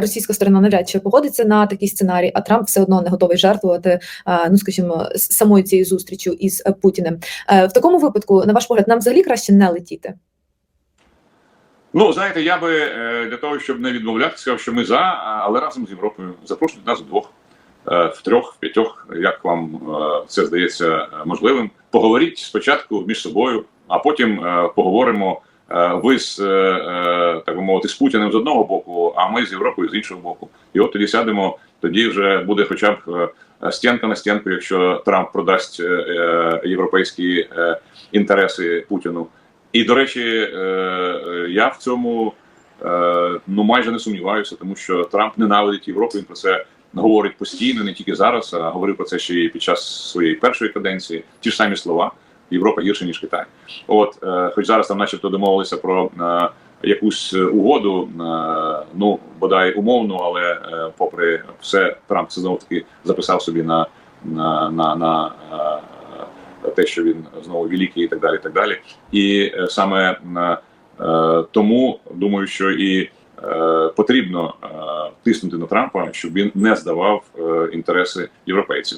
Російська сторона навряд чи погодиться на такий сценарій, а Трамп все одно не готовий жертвувати, ну скажімо, самою цією зустрічю із е, Путіним. Е, В такому випадку, на ваш погляд, нам взагалі краще не летіти. Ну, знаєте, я би е, для того, щоб не відмовлятися, сказав, що ми за, але разом з Європою запрошують нас вдвох, в трьох, в п'ятьох, як вам це здається можливим. Поговоріть спочатку між собою, а потім поговоримо. Ви з мовити з Путіним з одного боку, а ми з Європою з іншого боку. І от тоді сядемо. Тоді вже буде хоча б е, стінка на стінку, якщо Трамп продасть е, е, європейські інтереси Путіну. І до речі, я в цьому ну майже не сумніваюся, тому що Трамп ненавидить Європу. Він про це говорить постійно, не тільки зараз, а говорив про це ще й під час своєї першої каденції. Ті ж самі слова: Європа гірше ніж Китай. От, хоч зараз там, начебто, домовилися про якусь е, угоду, е, ну бодай умовну, але е, попри все, Трамп це знову таки записав собі на, на, на, на те, що він знову великий і так далі. І так далі. І саме тому думаю, що і потрібно тиснути на Трампа, щоб він не здавав інтереси європейців.